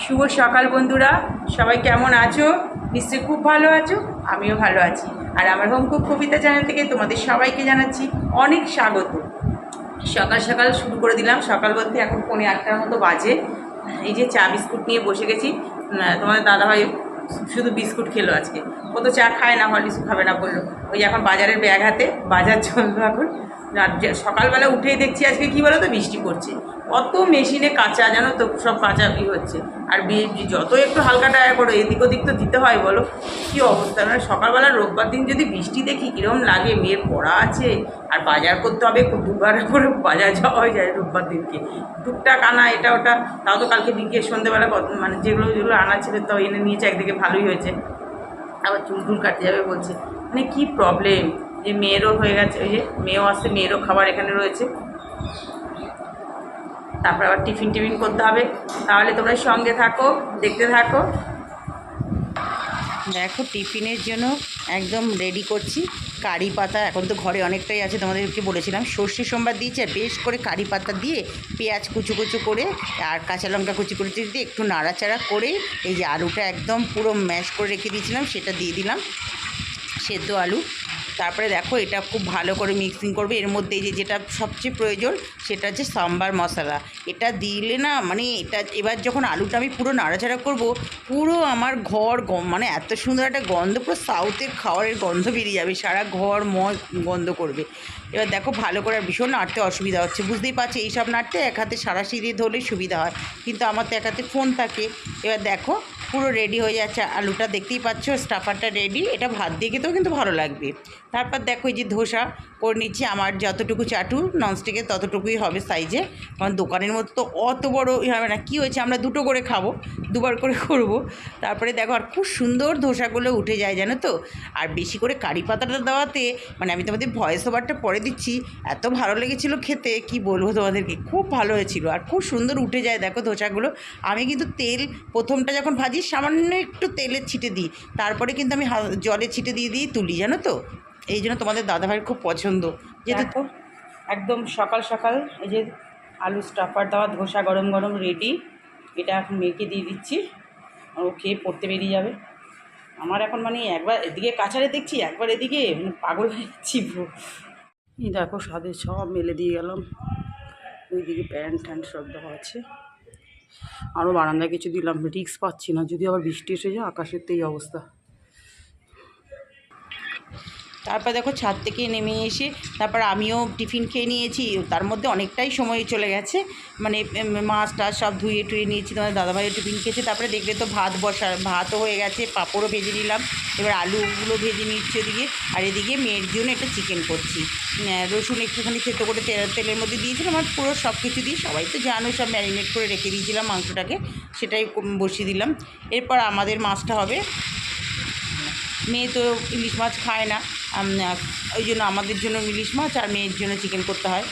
শুভ সকাল বন্ধুরা। সবাই কেমন আছো? নিশ্চয়ই খুব ভালো আছো, আমিও ভালো আছি। আর আমার হোম কুক কবিতা চ্যানেল থেকে তোমাদের সবাইকে জানাচ্ছি অনেক স্বাগত। সকাল সকাল শুরু করে দিলাম। সকাল বলতে এখন পৌনে আটটার মতো বাজে। এই যে চা বিস্কুট নিয়ে বসে গেছি। তোমাদের দাদাভাই শুধু বিস্কুট খেলো আজকে। ও তো চা খায় না, হরলিক্স খাবে না বলল। ওই এখন বাজারের ব্যাগ হাতে, বাজার চলল এখন। সকালবেলা উঠেই দেখছি আজকে কী বলো তো বৃষ্টি পড়ছে। কত মেশিনে কাঁচা, জানো তো, সব কাঁচা ই হচ্ছে। আর যত একটু হালকা টায়া করো, এদিক ওদিক তো দিতে হয়, বলো। কী অবস্থা? মানে সকালবেলা, রোববার দিন যদি বৃষ্টি দেখি কীরকম লাগে, মেয়ের পড়া আছে। আর বাজার করতে হবে দুবার করে বাজার যাওয়া হয়ে যায় রোববার দিনকে। টুকটাক আনা এটা, ওটা, তাও তো কালকে বিকেল, সন্ধ্যেবেলা মানে যেগুলো যেগুলো আনা ছিল, তাও এনে নিয়েছে, একদিকে ভালোই হয়েছে। আবার চুল টুল কাটতে যাবে বলছে। মানে কী প্রবলেম যে মেয়েরও হয়ে গেছে, ওই যে মেয়েও আসছে, মেয়েরও খাবার এখানে রয়েছে। তারপর আবার টিফিন টিফিন করতে হবে। তাহলে তোমরা সঙ্গে থাকো, দেখতে থাকো। দেখো, টিফিনের জন্য একদম রেডি করছি। কারি পাতা এখন তো ঘরে অনেকটাই আছে, তোমাদেরকে বলেছিলাম। সর্ষে সোমবার দিয়েছি আর বেশ করে কারি পাতা দিয়ে পেঁয়াজ কুচু কুচু করে আর কাঁচা লঙ্কা কুচি কুচি দিয়ে একটু নাড়াচাড়া করে এই যে আলুটা একদম পুরো ম্যাশ করে রেখে দিয়েছিলাম, সেটা দিয়ে দিলাম। সেদ্ধ আলু। তারপরে দেখো এটা খুব ভালো করে মিক্সিং করবে। এর মধ্যে যে যেটা সবচেয়ে প্রয়োজন, সেটা হচ্ছে সাম্বার মশলা এটা দিলে না মানে এটা এবার যখন আলুটা আমি পুরো নাড়াচাড়া করব, পুরো আমার ঘর মানে এত সুন্দর একটা গন্ধ, পুরো সাউথের খাওয়ারের গন্ধ বেরিয়ে যাবে, সারা ঘর ময় গন্ধ করবে। এবার দেখো ভালো করে ভীষণ নাড়তে অসুবিধা হচ্ছে। বুঝতেই পারছি, এইসব নাড়তে এক হাতে সারা সিঁড়ি ধরলে সুবিধা হয়। কিন্তু আমার তো এক হাতে ফোন থাকে। এবার দেখো, পুরো রেডি হয়ে যাচ্ছে। আলুটা দেখতেই পাচ্ছ স্টাফারটা রেডি এটা ভাত দিয়ে খেতেও কিন্তু ভালো লাগবে। তারপর দেখো এই যে ধোসা করে নিচ্ছি। আমার যতটুকু চাটু ননস্টিকের ততটুকুই হবে সাইজে কারণ দোকানের মতো তো অত বড় হবে না। কী হয়েছে? আমরা দুটো করে খাব, দুবার করে করব। তারপরে দেখো আর খুব সুন্দর ধোসাগুলো উঠে যায়, জানো তো? আর বেশি করে কারি পাতাটা দেওয়াতে মানে আমি তোমাদের ভয়েস ওভারটা পরে দিচ্ছি। এত ভালো লেগেছিলো খেতে, কি বলব তোমাদেরকে? খুব ভালো হয়েছিল। আর খুব সুন্দর উঠে যায়, দেখো ধোসাগুলো আমি কিন্তু তেল, প্রথমটা যখন ভাজি, সামান্য একটু তেলের ছিটে দিই। তারপরে কিন্তু আমি জলে ছিটে দিয়ে দিয়ে তুলি, জানো তো? এই জন্য তোমাদের দাদাভাইয়ের খুব পছন্দ। যেহেতু একদম সকাল সকাল এই যে আলু স্টাফার দেওয়া ধোসা গরম গরম রেডি এটা এখন মেয়েকে দিয়ে দিচ্ছি। ও খেয়ে পড়তে বেরিয়ে যাবে। আমার এখন মানে একবার এদিকে কাছারে দেখছি, একবার এদিকে মানে পাগল হয়ে যাচ্ছি। এই দেখো সাদে সব মেলে দিয়ে গেলাম। ওইদিকে প্যান্ট ট্যান্ট সব দেওয়া আছে। আরও বারান্দায় কিছু দিলাম, রিক্স পাচ্ছি না। যদি আবার বৃষ্টি এসে যায়, আকাশের তো এই অবস্থা। তারপর দেখো ছাদ থেকে নেমে এসে তারপর আমিও টিফিন খেয়ে নিয়েছি, তার মধ্যে অনেকটাই সময় চলে গেছে। মানে মাছ টাছ সব ধুয়ে টুয়ে নিয়েছি তোমার দাদাভাইও টিফিন খেয়েছে, তারপরে দেখলে তো ভাত বসা, ভাতও হয়ে গেছে, পাঁপড়ও ভেজে নিলাম, এবার আলুগুলো ভেজে নিচ্ছি ওদিকে, আর এদিকে মেয়ের জন্য একটা চিকেন করছি। রসুন একটুখানি থেতো করে তেল, তেলের মধ্যে দিয়েছিলাম, আর পুরো সব কিছু দিয়ে সবাই তো জানো সব ম্যারিনেট করে রেখে দিয়েছিলাম মাংসটাকে, সেটাই বসিয়ে দিলাম। এরপর আমাদের মাছটা হবে মেয়ে তো ইলিশ মাছ খায় না। ওই জন্য আমাদের জন্য ইলিশ মাছ আর মেয়ের জন্য চিকেন করতে হয়।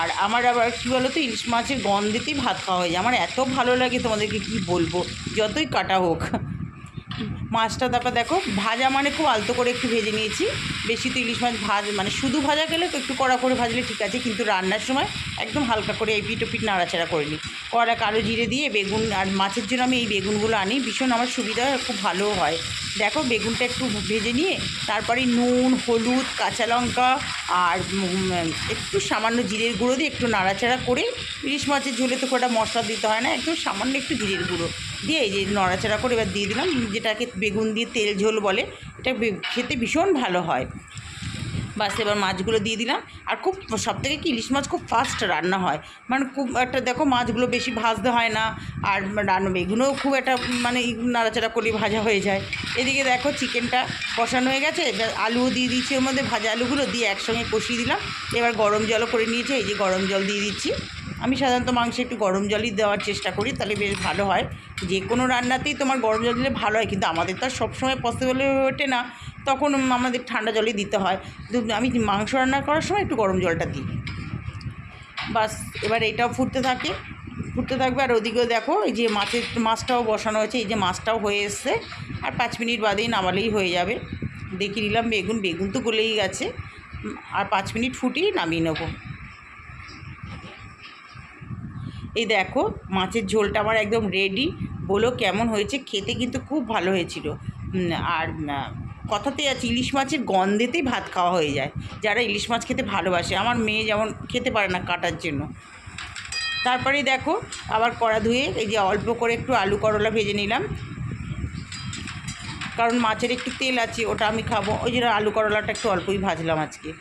আর আমার আবার কী বলো তো ইলিশ মাছের গন্ধেতেই ভাত খাওয়া হয়ে যায়। আমার এত ভালো লাগে তোমাদেরকে কি বলব, যতই কাটা হোক। মাছটা তারপর দেখো, ভাজা মানে খুব আলতো করে একটু ভেজে নিয়েছি। বেশি তো ইলিশ মাছ ভাজ মানে শুধু ভাজা গেলে তো একটু কড়া করে ভাজলে ঠিক আছে, কিন্তু রান্নার সময় একদম হালকা করে এই পিঠ পিঠ নাড়াচাড়া করে নিই। কড়া কালো জিরে দিয়ে বেগুন আর মাছের জন্য আমি এই বেগুনগুলো আনি। ভীষণ আমার সুবিধা খুব ভালো হয়। দেখো, বেগুনটা একটু ভেজে নিয়ে তারপরে নুন, হলুদ, কাঁচা লঙ্কা আর একটু সামান্য জিরের গুঁড়ো দিয়ে একটু নাড়াচাড়া করে ইলিশ মাছের ঝোলে তো কটা মশলা দিতে হয় না, একটু সামান্য একটু জিরের গুঁড়ো দিয়ে এই যে নড়াচাড়া করে এবার দিয়ে দিলাম। যেটাকে বেগুন দিয়ে তেল ঝোল বলে, এটা খেতে ভীষণ ভালো হয়। বাস, এবার মাছগুলো দিয়ে দিলাম। আর খুব সব থেকে কি, ইলিশ মাছ খুব ফাস্ট রান্না হয়। মানে খুব একটা দেখো, মাছগুলো বেশি ভাজতে হয় না। আর রান্না বেগুনও খুব একটা মানে নাড়াচাড়া করলে ভাজা হয়ে যায়। এদিকে দেখো, চিকেনটা কষানো হয়ে গেছে। আলুও দিয়ে দিচ্ছি ওর মধ্যে। ভাজা আলুগুলো দিয়ে একসঙ্গে কষিয়ে দিলাম। এবার গরম জলও করে নিয়েছে। এই যে গরম জল দিয়ে দিচ্ছি। আমি সাধারণত মাংসে একটু গরম জলই দেওয়ার চেষ্টা করি, তাহলে বেশ ভালো হয়। যে কোনো রান্নাতেই তোমার গরম জল দিলে ভালো হয়, কিন্তু আমাদের তো আর সবসময় পসিবল হয়ে ওঠে না। তখন আমাদের ঠান্ডা জলই দিতে হয়। আমি মাংস রান্না করার সময় একটু গরম জলটা দিই। বাস, এবার এটাও ফুটতে থাকে। ফুটতে থাকবে আর ওদিকেও দেখো, এই যে মাছের, মাছটাও বসানো হয়েছে, এই যে মাছটাও হয়ে এসছে। আর পাঁচ মিনিট বাদেই নামালেই হয়ে যাবে। দেখে নিলাম বেগুন বেগুন তো গলেই গেছে। আর পাঁচ মিনিট ফুটিয়ে নামিয়ে নেব। এই দেখো, মাছের ঝোলটা আমার একদম রেডি বলো কেমন হয়েছে? খেতে কিন্তু খুব ভালো হয়েছিল। আর কথাতেই আছে, ইলিশ মাছের গন্ধেতেই ভাত খাওয়া হয়ে যায়। যারা ইলিশ মাছ খেতে ভালোবাসে, আমার মেয়ে যেমন খেতে পারে না কাটার জন্য। তারপরে দেখো, আবার কড়া ধুয়ে এই যে অল্প করে একটু আলু করলা ভেজে নিলাম। কারণ মাছের একটু তেল আছে, ওটা আমি খাব। ওই জন্য আলু করলাটা একটু অল্পই ভাজলাম আজকে।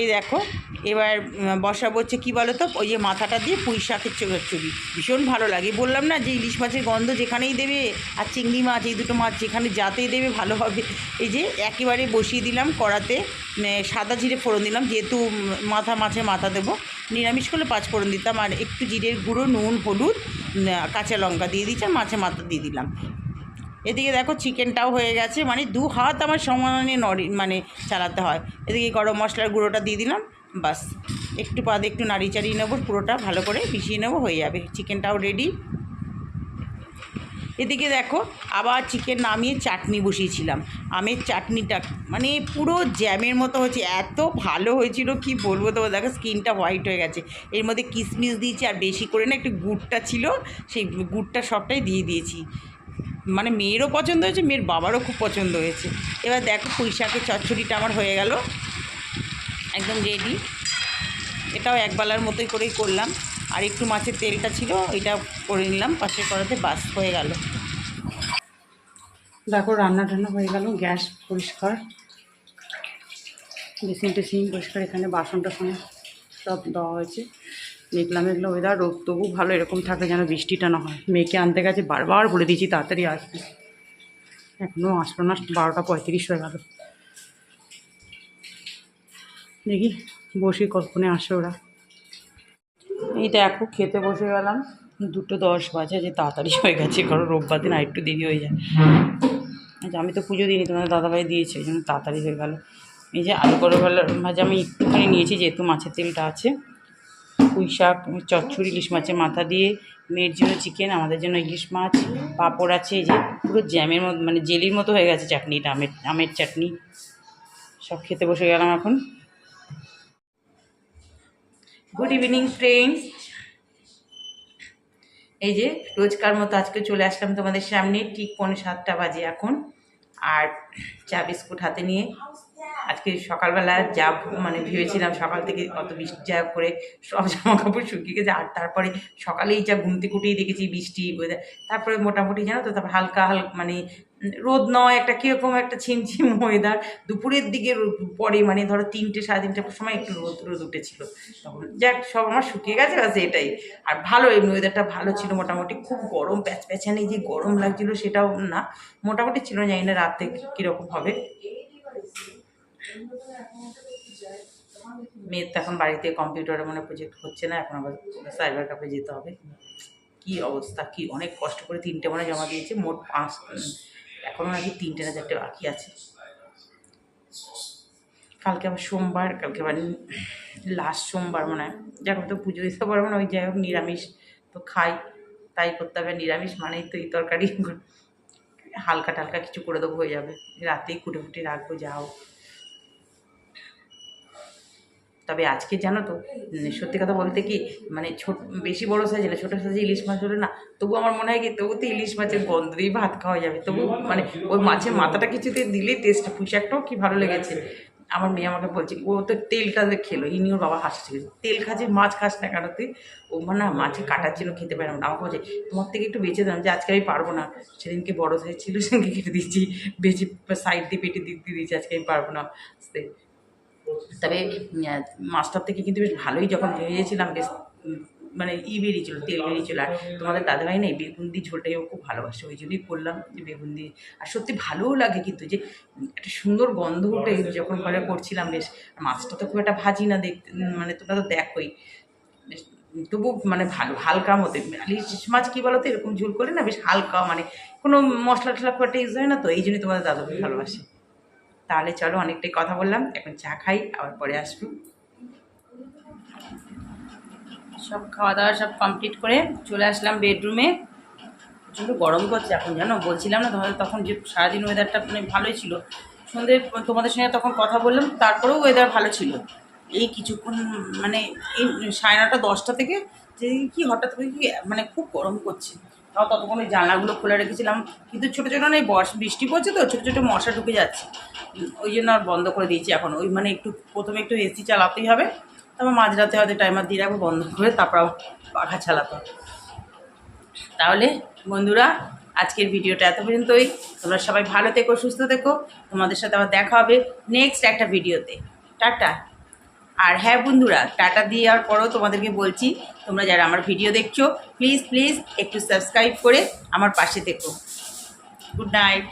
এই দেখো, এবার বসাবো হচ্ছে কী বলো তো ওই যে মাথাটা দিয়ে পুঁই শাকের চচ্চড়ি ভীষণ ভালো লাগে। বললাম না যে ইলিশ মাছের গন্ধ যেখানেই দেবে, আর চিংড়ি মাছ, এই দুটো মাছ যেখানে যাতেই দেবে, ভালো হবে। এই যে একেবারে বসিয়ে দিলাম কড়াতে সাদা জিরে ফোড়ন দিলাম, যেহেতু মাথা মাছে মাথা দেবো। নিরামিষ করলে পাঁচ ফোড়ন দিতাম, আর একটু জিরের গুঁড়ো, নুন, হলুদ কাঁচা লঙ্কা দিয়ে দিচ্ছি আর মাছে মাথা দিয়ে দিলাম। এদিকে দেখো চিকেনটাও হয়ে গেছে। মানে দু হাত আমার সমানে নড়ি মানে চালাতে হয়। এদিকে গরম মশলার গুঁড়োটা দিয়ে দিলাম, বাস। একটু বাদে একটু নাড়ি চাড়িয়ে নেব, পুরোটা ভালো করে মিশিয়ে নেব, হয়ে যাবে। চিকেনটাও রেডি এদিকে দেখো আবার চিকেন নামিয়ে চাটনি বসিয়েছিলাম। আমের চাটনিটা মানে পুরো জ্যামের মতো হয়েছে। এত ভালো হয়েছিল, কি বলব তো দেখো স্কিনটা হোয়াইট হয়ে গেছে। এর মধ্যে কিশমিশ দিয়েছি আর বেশি করে না, একটু গুড়টা ছিল, সেই গুড়টা সবটাই দিয়ে দিয়েছি। মানে মেয়েরও পছন্দ হয়েছে, মেয়ের বাবারও খুব পছন্দ হয়েছে। এবার দেখো পুঁই শাকের চচ্চড়িটা আমার হয়ে গেল। একদম রেডি এটাও একবেলার মতোই করেই করলাম। আর একটু মাছের তেলটা ছিল, এটা করে নিলাম পাশে করাতে বাস হয়ে গেল। দেখো রান্না টান্না হয়ে গেল, গ্যাস পরিষ্কার। বেসিন টেসিন পরিষ্কার, এখানে বাসন টাসন সব দেওয়া হয়েছে। মেঘলা মেঘলা ওয়েদার রোদ তবু ভালো, এরকম থাকে যেন বৃষ্টিটা না হয়। মেয়েকে আনতে গেছে, বারবার বলে দিয়েছি, তাড়াতাড়ি আসবে। এখনও আসলো না, বারোটা পঁয়ত্রিশ হয়ে গেল। দেখি, বসি কল্পনে আসে ওরা। এই দেখো, খেতে বসে গেলাম। দুটো দশ বাজে, যে তাড়াতাড়ি হয়ে গেছে, কারণ রোববার দিন আর একটু দেরি হয়ে যায়। আচ্ছা আমি তো পুজো দিইনি, তোমাদের দাদাভাই দিয়েছে ওই জন্য তাড়াতাড়ি হয়ে গেল। এই যে আলু করে ভাজা আমি একটুখানি নিয়েছি, যেহেতু মাছের তেলটা আছে। পুঁই শাক, চচ্চড়ি, ইলিশ মাছের মাথা দিয়ে, মেয়ের জন্য চিকেন আমাদের জন্য ইলিশ মাছ, পাঁপড় আছে যে পুরো জ্যামের মতো মানে জেলির মতো হয়ে গেছে চাটনিটা আমের আমের চাটনি। সব খেতে বসে গেলাম এখন। গুড ইভিনিং ফ্রেন্ডস এই যে রোজকার মতো আজকে চলে আসলাম তোমাদের সামনে, ঠিক পৌনে সাতটা বাজে এখন। আর চা বিস্কুট হাতে নিয়ে আজকে সকালবেলা যা মানে ভেবেছিলাম, সকাল থেকে অত বৃষ্টি যা করে সব জামা কাপড় শুকিয়ে গেছে, আর তারপরে সকালেই যা ঘুমতে কুটেই দেখেছি বৃষ্টি ওয়েদার তারপরে মোটামুটি জানো তো, তারপর হালকা হালকা মানে রোদ নয়, একটা কীরকম একটা ছিমছিম ওয়েদার দুপুরের দিকে পরে মানে ধরো তিনটে, সাড়ে তিনটের সময় একটু রোদ রোদ উঠেছিল। তখন যাক, সব আমার শুকিয়ে গেছে, ব্যাস এটাই। আর ভালো এমনি ওয়েদারটা ভালো ছিল মোটামুটি। খুব গরম প্যাচ প্যাচানি যে গরম লাগছিল সেটাও না, মোটামুটি ছিল, জানি না রাতে কীরকম হবে। মেয়ের তো এখন বাড়িতে কম্পিউটারে মনে প্রজেক্ট হচ্ছে না, এখন আবার সাইবার ক্যাফে যেতে হবে। কি অবস্থা, কি অনেক কষ্ট করে তিনটে মানে জমা দিয়েছে, মোট পাঁচ এখনও নাকি তিনটে না চারটে বাকি আছে। কালকে আবার সোমবার, কালকে আবার লাস্ট সোমবার মনে হয়। যাক তো পুজো দিতে পারব না, ওই যাই হোক, নিরামিষ তো খাই, তাই করতে হবে। নিরামিষ মানেই তো এই তরকারি হালকা টালকা কিছু করে দেবো হয়ে যাবে। রাতেই কুটে ফুটে রাখব, যাও। তবে আজকে জানো তো সত্যি কথা বলতে কি মানে ছোট, বেশি বড় সাইজ না, ছোটো সাইজে ইলিশ মাছ হলে না, তবু আমার মনে হয় কি, তবু তো ইলিশ মাছের গন্ধ দিয়ে ভাত খাওয়া যাবে। তবু মানে ওই মাছের মাথাটা কিছুতে দিলেই টেস্ট পুঁশাকটাও কি ভালো লেগেছে। আমার মেয়ে আমাকে বলছে, ও তো তেলটা দিয়ে খেলো। ইনি ওর বাবা হাসছে তেল খাচ্ছে মাছ খাস না কেন তুই? ও মানে না, মাছে কাটার জন্য খেতে পারে না। আমাকে বলছে, তোমার থেকে একটু বেঁচে দাম যে আজকে আমি পারব না। সেদিনকে বড় সাইজ ছিল, সেদিনকে কেটে দিয়েছি, বেঁচে সাইড দিয়ে পেটে দিতে দিয়ে দিয়েছি, আজকে আমি পারব না। আসতে। তবে মাছটার থেকে কিন্তু বেশ ভালোই যখন ভেজেছিলাম বেশ মানে ই বেরিয়েছিল, তেল বেরিয়েছিল। আর তোমাদের দাদাভাই না বেগুন দিয়ে ঝোলটাই খুব ভালোবাসে, ওই জন্যই করলাম যে বেগুন দিয়ে। আর সত্যি ভালোও লাগে কিন্তু যে, একটা সুন্দর গন্ধ উঠে যখন ঘরে করছিলাম, বেশ। মাছটা তো খুব একটা ভাজি না দেখতে মানে তোমরা তো দেখোই। বেশ তবু মানে ভালো, হালকা মতো। ইলিশ মাছ কী বলো তো এরকম ঝোল করলে না বেশ হালকা মানে কোনো মশলা টশলা খুব একটা ইউজ হয় না তো, এই জন্যই তোমাদের দাদাভাই ভালোবাসে। তাহলে চলো অনেকটাই কথা বললাম, এখন চা খাই, আবার পরে আসব। সব খাওয়া দাওয়া সব কমপ্লিট করে চলে আসলাম বেডরুমে প্রচণ্ড গরম করছে এখন, জানো? বলছিলাম না তোমাদের তখন যে সারাদিন ওয়েদারটা মানে ভালোই ছিল। সন্ধ্যে তোমাদের সঙ্গে তখন কথা বললাম, তারপরেও ওয়েদার ভালো ছিল। এই কিছুক্ষণ মানে এই সাড়ে নটা দশটা থেকে যে কি হঠাৎ করে কি মানে খুব গরম করছে। তাও ততক্ষণ ওই জানলাগুলো খুলে রেখেছিলাম। কিন্তু ছোটো ছোটো না বর্ষ বৃষ্টি পড়ছে তো, ছোটো ছোটো মশা ঢুকে যাচ্ছে। ওই জন্য আর বন্ধ করে দিয়েছি এখন। ওই মানে একটু প্রথমে একটু এসি চালাতেই হবে, তারপর মাঝরাতে হয়তো টাইমার দিয়ে রাখব, বন্ধ করে তারপর পাখা চালাতে তাহলে বন্ধুরা, আজকের ভিডিওটা এত পর্যন্তই। তোমরা সবাই ভালো থেকো, সুস্থ থেকো। তোমাদের সাথে আবার দেখা হবে নেক্সট একটা ভিডিওতে। টাটা। আর হ্যাঁ বন্ধুরা, টাটা দিয়ে আর পরও তোমাদেরকে বলছি, তোমরা যারা আমার ভিডিও দেখছ প্লিজ প্লিজ একটু সাবস্ক্রাইব করে আমার পাশে থেকো। Good night